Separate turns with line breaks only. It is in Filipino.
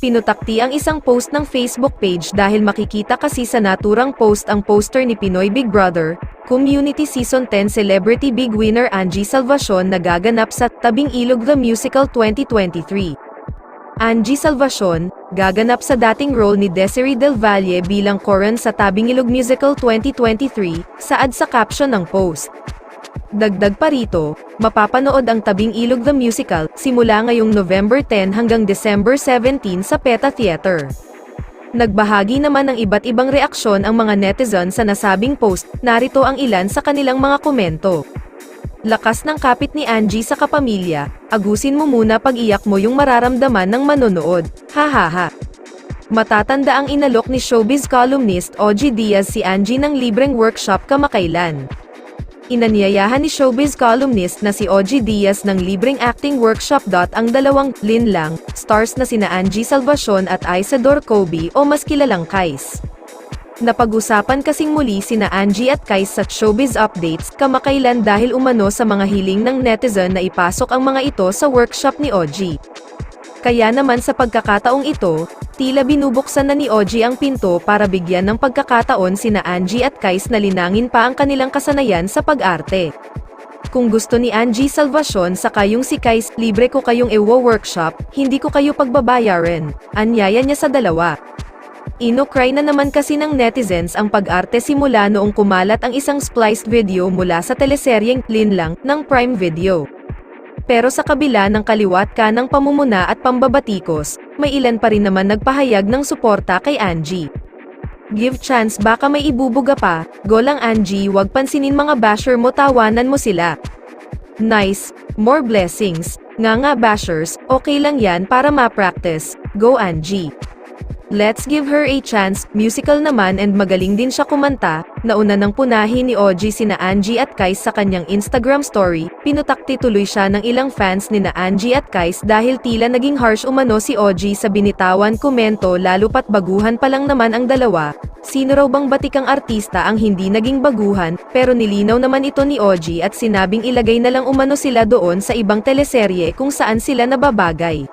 Pinutakti ang isang post ng Facebook page dahil makikita kasi sa naturang post ang poster ni Pinoy Big Brother, Community Season 10 Celebrity Big Winner Angie Salvacion na gaganap sa Tabing Ilog The Musical 2023. Angie Salvacion, gaganap sa dating role ni Desiree Del Valle bilang Coron sa Tabing Ilog Musical 2023, saad sa caption ng post. Dagdag pa rito, mapapanood ang Tabing Ilog the Musical simula ngayong November 10 hanggang December 17 sa PETA Theater. Nagbahagi naman ng iba't ibang reaksyon ang mga netizen sa nasabing post, narito ang ilan sa kanilang mga komento. Lakas ng kapit ni Angie sa kapamilya, agusin mo muna pag-iyak mo yung mararamdaman ng manonood, hahaha. Matatanda ang inalok ni showbiz columnist OG Diaz si Angie ng libreng workshop kamakailan. Inanyayahan ni showbiz columnist na si OG Diaz ng libreng acting workshop. Ang dalawang Lin Lang stars na sina Angie Salvacion at Isadore Kobe o mas kilalang Kais. Napag-usapan kasing muli sina Angie at Kais sa showbiz updates kamakailan dahil umano sa mga hiling ng netizen na ipasok ang mga ito sa workshop ni OG. Kaya naman sa pagkakataong ito, tila binubuksan na ni OG ang pinto para bigyan ng pagkakataon sina Angie at Kais na linangin pa ang kanilang kasanayan sa pag-arte. Kung gusto ni Angie Salvacion sa kayong si Kais, libre ko kayong ewo-workshop, hindi ko kayo pagbabayaran. Anyaya niya sa dalawa. Inokry na naman kasi ng netizens ang pag-arte simula noong kumalat ang isang spliced video mula sa teleseryeng Lin Lang ng Prime Video. Pero sa kabila ng kaliwat ka ng pamumuna at pambabatikos, may ilan pa rin naman nagpahayag ng suporta kay Angie. Give chance baka may ibubuga pa, go lang Angie wag pansinin mga basher mo tawanan mo sila. Nice, more blessings, nga nga bashers, okay lang yan para ma-practice, go Angie. Let's give her a chance, musical naman and magaling din siya kumanta, nauna nang punahin ni OG sina Angie at Kais sa kanyang Instagram story, pinutakti tuloy siya ng ilang fans ni na Angie at Kais dahil tila naging harsh umano si OG sa binitawan komento lalo pat baguhan pa lang naman ang dalawa, sino raw bang batikang artista ang hindi naging baguhan, pero nilinaw naman ito ni OG at sinabing ilagay na lang umano sila doon sa ibang teleserye kung saan sila nababagay.